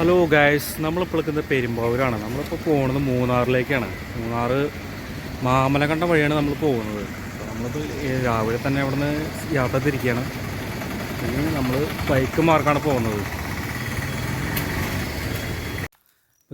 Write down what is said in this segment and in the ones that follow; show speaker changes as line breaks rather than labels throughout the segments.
Hello guys നമ്മളിപ്പോൾ നിൽക്കുന്നത് പെരുമ്പാവൂരാണ്. നമ്മളിപ്പോൾ പോകുന്നത് മൂന്നാറിലേക്കാണ്. മൂന്നാർ മാമലക്കണ്ടം വഴിയാണ് നമ്മൾ പോകുന്നത്. നമ്മളിപ്പോൾ രാവിലെ തന്നെ അവിടുന്ന് യാത്ര തിരിക്കുകയാണ്. ഇനി നമ്മൾ ബൈക്ക് മാർക്കാണ് പോകുന്നത്.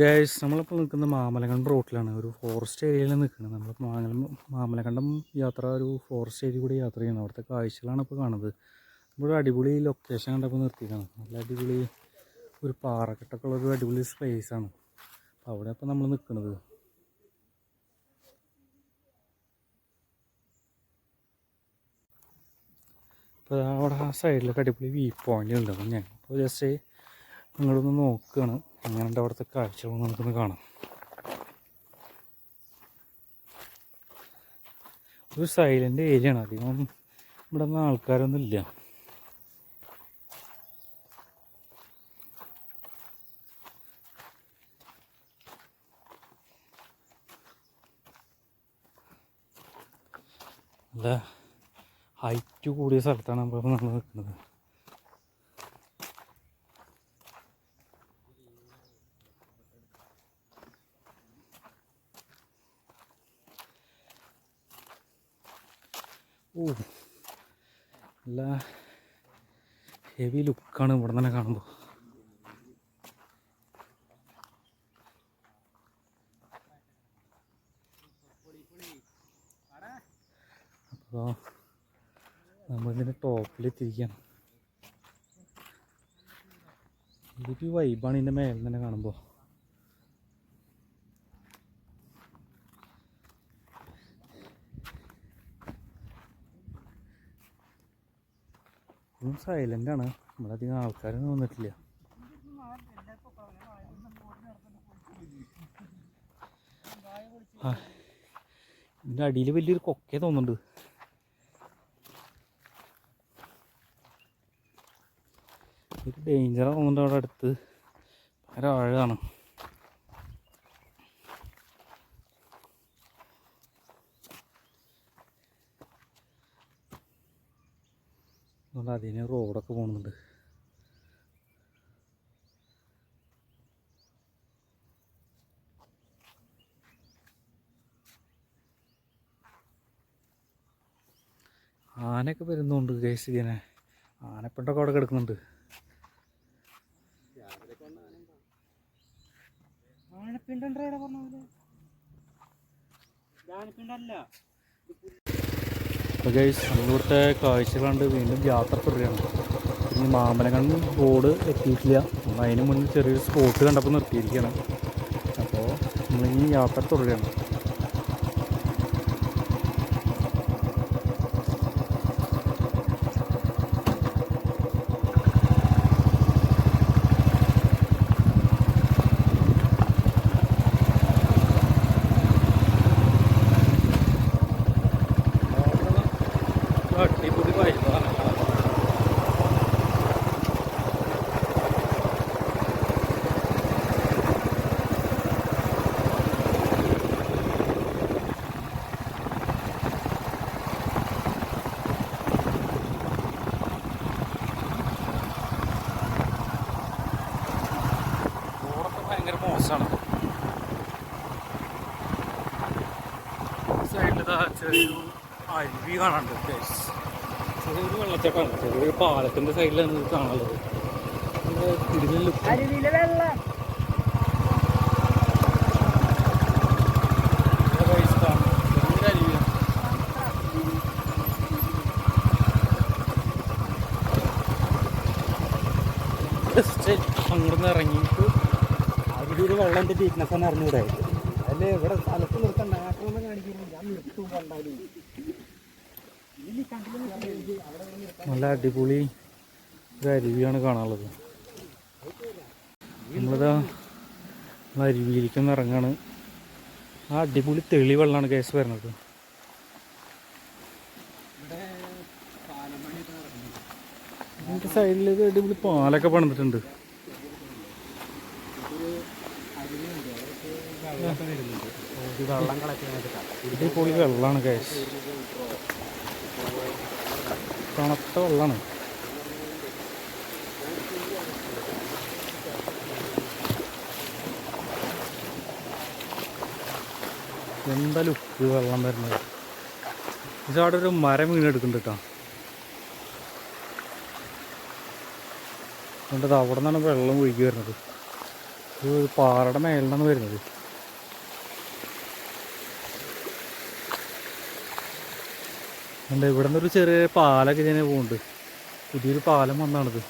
ഗായ്സ് നമ്മളിപ്പോൾ നിൽക്കുന്നത് മാമലക്കണ്ടം റോട്ടിലാണ്. ഒരു ഫോറസ്റ്റ് ഏരിയയിൽ നിൽക്കുന്നത്. നമ്മൾ മാമല യാത്ര ഒരു ഫോറസ്റ്റ് ഏരിയ കൂടി യാത്ര ചെയ്യണം അവിടുത്തെ കാഴ്ചകളാണ് ഇപ്പോൾ കാണുന്നത്. നമ്മളൊരു അടിപൊളി ലൊക്കേഷൻ കണ്ടപ്പോൾ നിർത്തിയതാണ്. നല്ല അടിപൊളി ഒരു പാറക്കെട്ടൊക്കെ ഒരു അടിപൊളി സ്പേസ് ആണ്. അപ്പോൾ അവിടെ ഇപ്പോൾ നമ്മൾ നിൽക്കുന്നത് ഇപ്പോൾ അവിടെ ആ സൈഡിലൊക്കെ അടിപൊളി വ്യൂ പോയിന്റ് ഉണ്ട്. അപ്പം ഞാൻ ഇപ്പോൾ ജസ്റ്റ് നിങ്ങളൊന്ന് നോക്കുകയാണ് എങ്ങനെയുണ്ട് അവിടുത്തെ കാഴ്ചകൾ നമുക്കൊന്ന് കാണാം. ഒരു സൈലന്റ് ഏരിയ ആണ്. അധികം ഇവിടെ നിന്ന് ആൾക്കാരൊന്നും ഇല്ല നല്ല ഹൈറ്റ് കൂടിയ സ്ഥലത്താണ് നമ്മൾ നമ്മൾ നിൽക്കുന്നത്. ഓ നല്ല ഹെവി ലുക്കാണ് ഇവിടെ തന്നെ കാണുമ്പോൾ അപ്പോൾ നമ്മളിതിന്റെ ടോപ്പിലെത്തിയിരിക്കുകയാണ് ഇതിപ്പി വൈബാണ് ഇതിന്റെ മേലെ തന്നെ കാണുമ്പോൾ ഇതും ആണ്. നമ്മളധികം ആൾക്കാരൊന്നും വന്നിട്ടില്ല. ഇതിന്റെ അടിയിൽ വലിയൊരു കൊക്കേ തോന്നുന്നുണ്ട്. ഒരു ഡേഞ്ചർ തോന്നുന്നുണ്ട് അവിടെ അടുത്ത്. ഭയങ്കര ആഴമാണ് അതുകൊണ്ട് അതിന് റോഡൊക്കെ പോകുന്നുണ്ട് ആനയൊക്കെ വരുന്നുണ്ട് കേസ് ഇങ്ങനെ. ആനപ്പിണ്ടൊക്കെ അവിടെ കിടക്കുന്നുണ്ട്.
ആനപ്പിണ്ടോ ഇവിടെ പറഞ്ഞ ആനപ്പിണ്ടല്ല
അപ്പോൾ ഗൈസ് നമ്മളിവിടുത്തെ കാഴ്ച കണ്ട് വീണ്ടും യാത്ര തുടരുകയാണ്. ഇനി മാമലകണ്ണ് റോഡ് എത്തിയിട്ടില്ല. അതിന് മുന്നിൽ ചെറിയൊരു സ്പോട്ട് കണ്ടപ്പോൾ നിർത്തിയിരിക്കുകയാണ്. അപ്പോൾ നമ്മളിനി യാത്ര തുടരുകയാണ് അടിപൊളി വൈബാണ് റോഡൊക്കെ ഭയങ്കര മോശമാണ് സൈഡിൽ ചെറിയൊരു അരുവി കാണാനുണ്ട് ഗൈസ് വെള്ളച്ചാട്ടമാണ് ചെറിയൊരു പാലത്തിന്റെ സൈഡിലാണ് ഇത് കാണുന്നത്.
വെള്ളം.
അങ്ങോട്ട് ഇറങ്ങിയിട്ട്
അരുവിയിലെ വെള്ളത്തിന്റെ വീക്ക്നെസ് ആണ് അറിഞ്ഞൂടെ? അല്ലേ? ഇവിടെ സ്ഥലത്ത് നിർത്തണ്ട ആക്രമണം കാണിക്കുന്നു ഞാൻ നിർത്തും കണ്ടാലും.
നല്ല അടിപൊളി അരുവിയാണ് കാണാനുള്ളത്. നമ്മളിതാ അരുവിയിലേക്കൊന്ന് ഇറങ്ങാണ്. ആ അടിപൊളി തെളി വെള്ളമാണ് കേസ് വരുന്നത്. ഒരു അടിപൊളി പാലൊക്കെ പണിതിട്ടുണ്ട്. അടിപൊളി വെള്ളമാണ് കേസ്. തണുത്ത വെള്ളമാണ്. എന്തായാലും ഉപ്പ് വെള്ളം വരുന്നത്. ഇതവിടെ ഒരു മരം വീണെടുക്കുന്നുണ്ട് കേട്ടോ. അതുകൊണ്ട് അവിടെ നിന്നാണ് വെള്ളം ഒഴുകി വരുന്നത്. ഇത് പാറയുടെ മേലിൽ നിന്നാണ് വരുന്നത്. ഉണ്ട് ഇവിടെ നിന്നൊരു ചെറിയ പാലൊക്കെ ഇങ്ങനെ പോകുന്നുണ്ട് പുതിയൊരു പാലം വന്നാണിത്.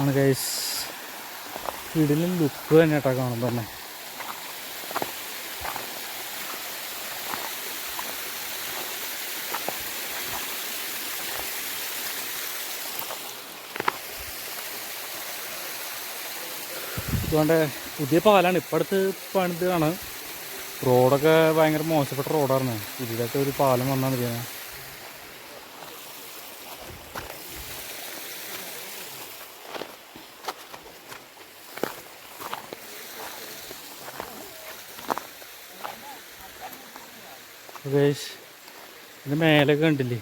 ആണ് കൈസ് വീടിലും ലുക്ക് തന്നെ കേട്ടോ കാണുമ്പോൾ തന്നെ. അതുകൊണ്ട് പുതിയ പാലാണ്. ഇപ്പം അടുത്ത് പണിതാണ് റോഡൊക്കെ ഭയങ്കര മോശപ്പെട്ട റോഡാണ് പുതിയതായിട്ട് ഒരു പാലം വന്നാൽ മതി ഗൈസ് ഇതിന്റെ മേലൊക്കെ കണ്ടില്ലേ?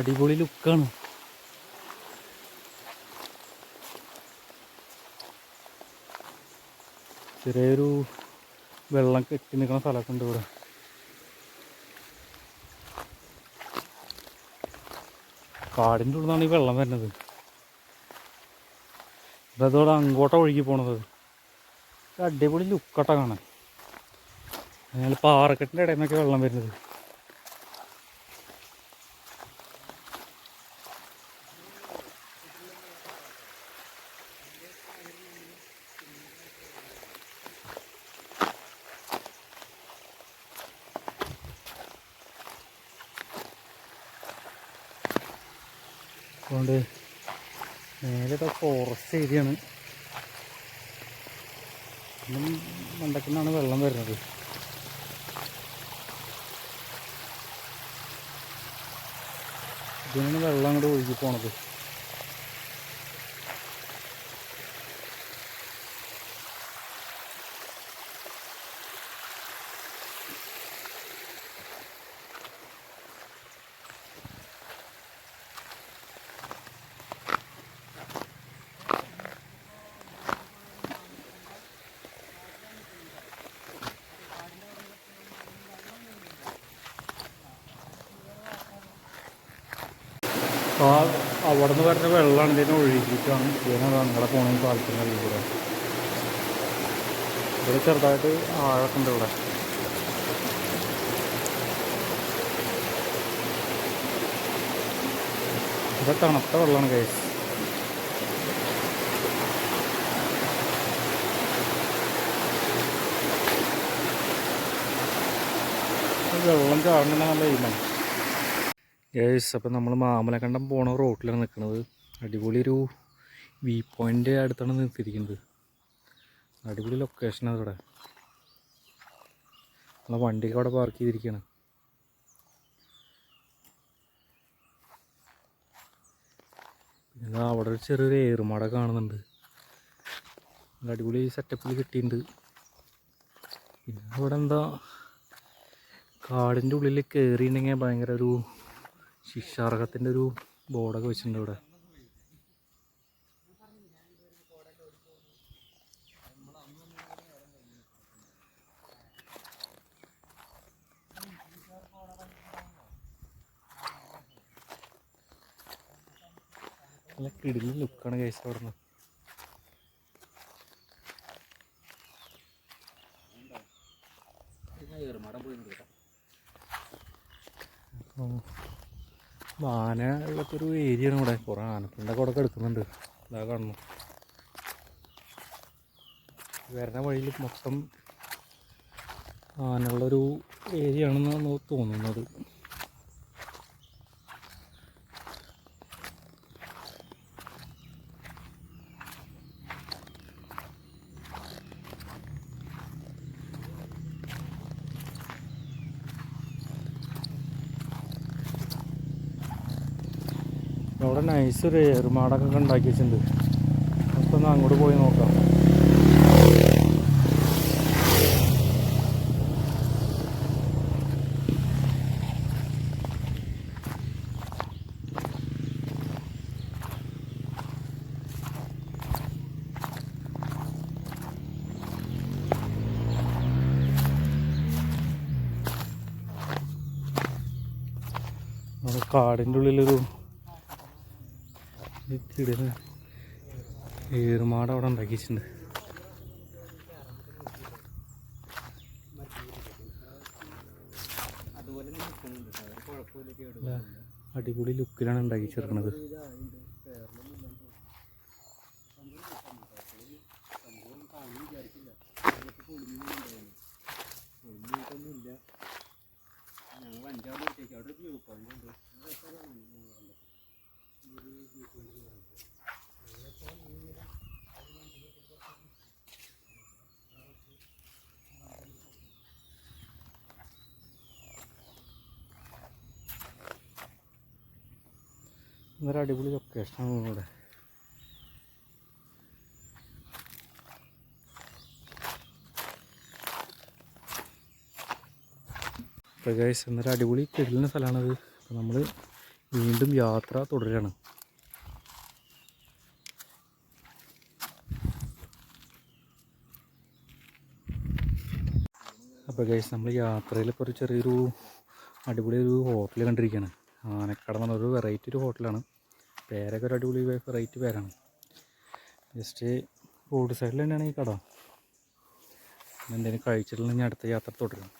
അടിപൊളി ലുക്കാണ്. ചെറിയൊരു വെള്ളം കെട്ടി നിൽക്കുന്ന സ്ഥലമൊക്കെ ഉണ്ട് ഇവിടെ. കാടിന്റെ ഉള്ളിൽ നിന്നാണ് ഈ വെള്ളം വരുന്നത്. ഇതതോടെ അങ്ങോട്ടാണ് ഒഴുകി പോണത്. അടിപൊളി ലുക്കട്ട കാണാൻ. പാറക്കെട്ടിന്റെ ഇടയിൽ നിന്നൊക്കെ വെള്ളം വരുന്നത്. അതുകൊണ്ട് മേലൊക്കെ ഫോറസ്റ്റ് ഏരിയയാണ് ഇന്നും മണ്ടക്കുന്നാണ് വെള്ളം വരുന്നത്. ഇതിനാണ് വെള്ളം അങ്ങോട്ട് ഒഴുകി പോണത്. ആ അവിടെ നിന്ന് വരുന്ന വെള്ളമാണ് ഇതിനെ ഒഴുകിയിട്ടാണ് ഇതിനാണ് അങ്ങനെ പോകണമെന്ന് പാലത്തിന്റെ ഇവിടെ. ഇവിടെ ചെറുതായിട്ട് ആഴൊക്കെ ഉണ്ട് ഇവിടെ. ഇവിടെ തണുത്ത വെള്ളമാണ് കേസ് വെള്ളം ചാടുന്ന നല്ല ഇതാണ് യേസ് അപ്പം നമ്മൾ മാമലക്കണ്ടം പോണ റോട്ടിലാണ് നിൽക്കുന്നത് അടിപൊളി ഒരു വ്യൂ പോയിന്റ് അടുത്താണ് നിർത്തിയിരിക്കുന്നത് അടിപൊളി ലൊക്കേഷനാണ് ഇവിടെ. നമ്മളെ വണ്ടിയൊക്കെ അവിടെ പാർക്ക് ചെയ്തിരിക്കുകയാണ് പിന്നെ അവിടെ ഒരു ചെറിയൊരു ഏറുമാട കാണുന്നുണ്ട്. അടിപൊളി സെറ്റപ്പിൽ കിട്ടിയിട്ടുണ്ട്. പിന്നെ അവിടെ എന്താ? കാടിന്റെ ഉള്ളിൽ കയറിയിട്ടുണ്ടെങ്കിൽ ഭയങ്കര ഒരു ശിക്ഷാർഹത്തിന്റെ ഒരു ബോർഡൊക്കെ വെച്ചിട്ടുണ്ട് ഇവിടെ. നല്ല കിടിലി ലുക്കാണ് കേസ് അവിടെ നിന്ന് ആന ഉള്ളൊക്കെ ഒരു ഏരിയ ആണ് ഇവിടെ. കുറേ ആനപ്പിണ്ടൊക്കെ അവിടെ കിടക്കുന്നുണ്ട് ഇതാ കാണുന്നു. വരുന്ന വഴിയിൽ മൊത്തം ആനയുള്ളൊരു ഏരിയ ആണെന്നാണ് തോന്നുന്നത്. മൈസൂർ ഒരു മാടൊക്കെ ഉണ്ടാക്കി വെച്ചിട്ടുണ്ട്. അപ്പോൾ ഒന്ന് അങ്ങോട്ട് പോയി നോക്കാം. കാടിന്റെ ഉള്ളിലൊരു ഒരു ഏറുമാട അവിടെ നല്ല അടിപൊളി ലുക്കിലാണ് ഉണ്ടാക്കി ചേർക്കുന്നത്.
ഞങ്ങൾ ദിവസത്തേക്ക് അവിടെ വ്യൂ പോയിന്റ് ഉണ്ട്
ഇന്നൊരു അടിപൊളി ലൊക്കേഷനാണ് ഇവിടെ. അപ്പോൾ ഗൈസ് ഇന്നൊരു അടിപൊളി കിടലിന സ്ഥലമാണത്. അപ്പോൾ നമ്മൾ വീണ്ടും യാത്ര തുടരുകയാണ് അപ്പോൾ ഗൈസ് നമ്മൾ യാത്രയിൽ ഇപ്പോൾ ഒരു ചെറിയൊരു അടിപൊളി ഒരു ഹോട്ടൽ കണ്ടിരിക്കുകയാണ് ആനക്കട എന്ന് പറഞ്ഞൊരു വെറൈറ്റി ഒരു ഹോട്ടലാണ് പേരൊക്കെ ഒരു അടിപൊളി വെറൈറ്റി പേരാണ്. ജസ്റ്റ് റോഡ് സൈഡിൽ തന്നെയാണ് ഈ കട. എന്തെങ്കിലും കഴിച്ചിട്ടുണ്ടെങ്കിൽ അടുത്ത യാത്ര തുടരും.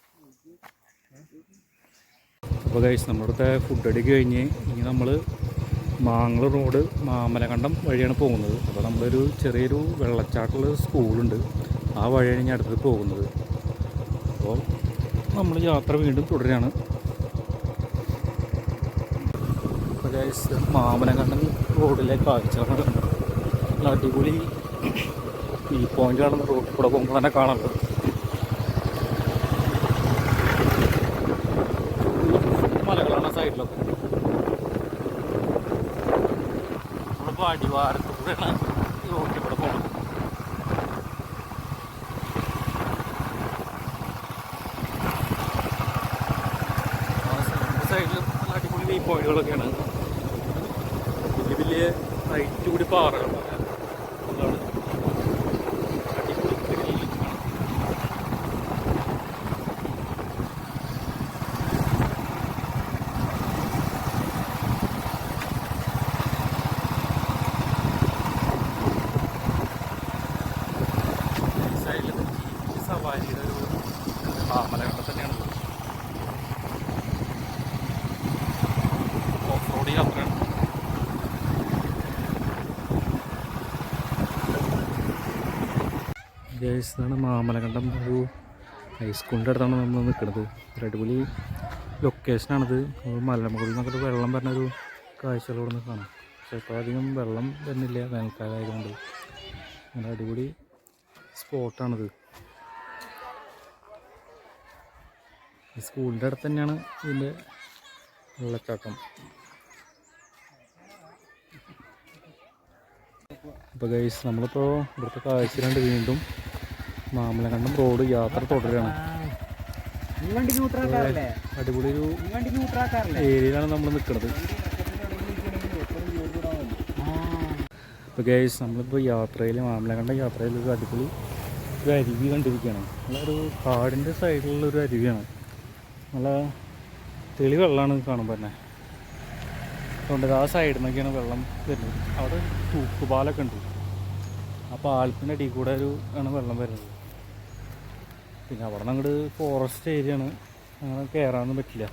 അപ്പോൾ കഴിച്ച് നമ്മുടെ ഫുഡ് അടിക്ക് കഴിഞ്ഞ് ഇനി നമ്മൾ മാങ്ങളൂർ റോഡ് മാമലകണ്ടം വഴിയാണ് പോകുന്നത്. അപ്പോൾ നമ്മളൊരു ചെറിയൊരു വെള്ളച്ചാട്ടമുള്ള സ്കൂളുണ്ട് ആ വഴിയാണ് ഇനി അടുത്തത് പോകുന്നത്. അപ്പോൾ നമ്മൾ യാത്ര വീണ്ടും തുടരുകയാണ് അപ്പോൾ ഗൈസ് മാമലകണ്ടം റോഡിലെ കാഴ്ചകളാണ്. കണ്ടത് അടിപൊളി ഈ പോയിന്റ് കാണുന്ന റോഡിൽ കൂടെ പോകുമ്പോൾ തന്നെ കാണുന്നത് മലകളാണ് സൈഡിലൊക്കെ. നമ്മളിപ്പോൾ അടിവാരത്ത് കൂടെയാണ് ഈ റോഡിൽ കൂടെ പോകുന്നത്. സൈഡിൽ നല്ല അടിപൊളി പോയിന്റുകളൊക്കെയാണ് വലിയ ഹൈറ്റ് കൂടി പാറകളാണ് അതാണ് അടിപൊളി thrill ആണ്. സൈഡിൽ ജീപ്പ് സവാരിയുടെ ഒരു മാമലകണ്ടം തന്നെയാണ് ഓഫ് റോഡ് യാത്രയാണ് ഇതാണ് മാമലകണ്ടം ഒരു ഹൈസ്കൂളിന്റെ അടുത്താണ് നമ്മൾ നിൽക്കുന്നത്. ഒരു അടിപൊളി ലൊക്കേഷനാണിത് മലമുകളിൽ നിന്നൊക്കെ വെള്ളം വരുന്ന ഒരു കാഴ്ചകളോട് നിന്ന് കാണാം. പക്ഷേ ഇപ്പോൾ അധികം വെള്ളം വരുന്നില്ല വേനൽക്കാലമായതുകൊണ്ട്. നല്ല അടിപൊളി സ്പോട്ടാണിത് ഈ സ്കൂളിന്റെ അടുത്ത് തന്നെയാണ് ഇതിന്റെ വെള്ളച്ചാട്ടം. അപ്പോൾ ഗൈസ് നമ്മളിപ്പോൾ ഇവിടുത്തെ കാഴ്ചയിലുണ്ട് വീണ്ടും മാമലകണ്ടം റോഡ് യാത്ര തുടരുകയാണ്. അടിപൊളി ഒരു ഏരിയയിലാണ് നമ്മൾ നിൽക്കുന്നത് ഇപ്പോൾ ഗൈസ് നമ്മളിപ്പോൾ യാത്രയിൽ മാമലകണ്ടം യാത്രയിൽ ഒരു അടിപൊളി ഒരു അരുവി കണ്ടിരിക്കുകയാണ്. നല്ലൊരു കാടിന്റെ സൈഡിലുള്ള ഒരു അരുവിയാണ്. നല്ല തെളി വെള്ളമാണ് കാണുമ്പോൾ തന്നെ. അതുകൊണ്ട് ആ സൈഡിൽ നിന്നൊക്കെയാണ് വെള്ളം വരുന്നത്. അവിടെ തൂക്കുപാലൊക്കെ ഉണ്ട്. അപ്പോൾ പാലത്തിന്റെ അടിയിൽ കൂടെ ഒരു ആണ് വെള്ളം വരുന്നത്. പിന്നെ അവിടെ അങ്ങോട്ട് ഫോറസ്റ്റ് ഏരിയ ആണ്. അങ്ങനെ കയറാനൊന്നും പറ്റില്ല.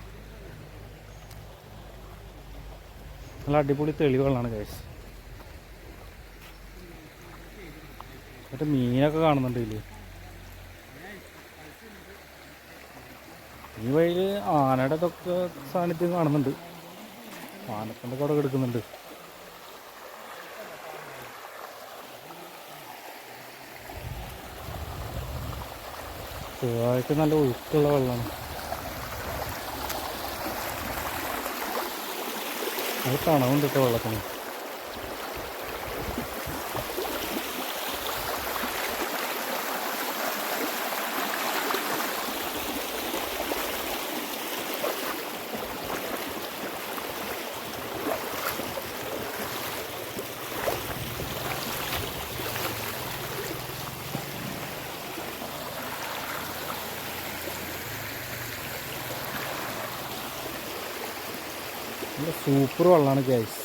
നല്ല അടിപൊളി തെളിവുകളാണ് കേസ് മറ്റേ മീനൊക്കെ കാണുന്നുണ്ട് ഇതിൽ. ഈ വഴിയിൽ ആനയുടെ ഇതൊക്കെ സാന്നിധ്യം കാണുന്നുണ്ട്. ആനക്കൊണ്ടൊക്കെ അവിടെ കിടക്കുന്നുണ്ട്. ചെറുതായിട്ട് നല്ല ഒഴുക്കുള്ള വെള്ളമാണ്. അത് തണവുണ്ട് കേട്ടോ വെള്ളത്തിന്. സൂപ്പർ വെള്ളമാണ് ഗ്യാസ്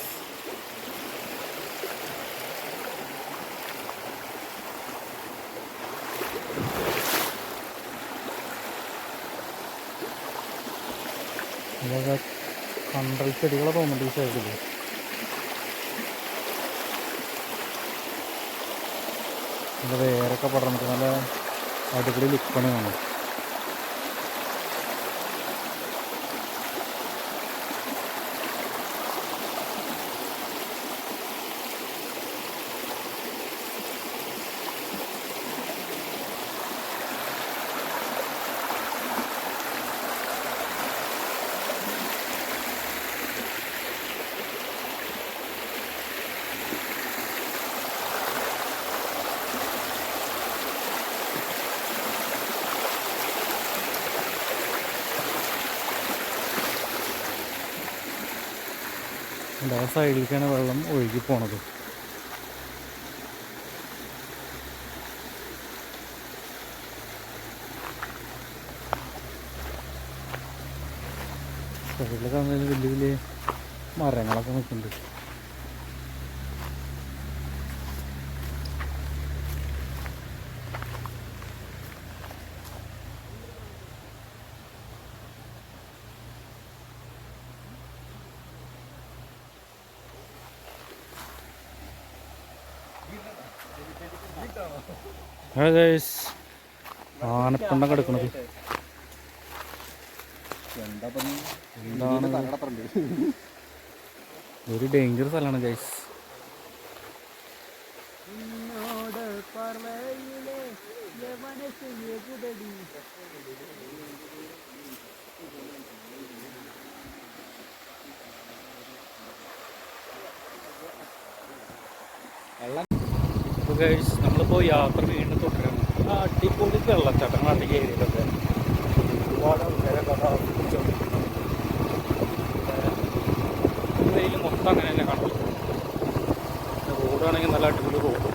കണ്ടൽ ചെടികളെ തോന്നുന്നുണ്ട് ഈ സൈഡിൽ നല്ല വേരൊക്കെ പടർന്നിട്ട് നല്ല അടിപൊളി ലുക്കാണ് കാണുന്നത്. ആ സൈഡിലേക്കാണ് വെള്ളം ഒഴുകി പോണത്. സൈഡിലൊക്കെ വലിയ വലിയ മരങ്ങളൊക്കെ നിൽക്കുന്നുണ്ട്. ആനപ്പണ്ടം കിടക്കണത്. എന്താണ്? ഒരു ഡേഞ്ചർ സ്ഥലമാണ് ഗൈസ് ഗൈസ് നമ്മളിപ്പോൾ യാത്ര വീണ്ടും തുടരുന്നു ആ അടിപൊളി വെള്ളച്ചാട്ടങ്ങളാണ് ഈ ഏരിയയിലൊക്കെ. ഒരുപാട് ആൾക്കാരെ വെയിൽ മൊത്തം അങ്ങനെ തന്നെ കാണുള്ളൂ റോഡാണെങ്കിൽ നല്ല അടിപൊളി റോഡ്.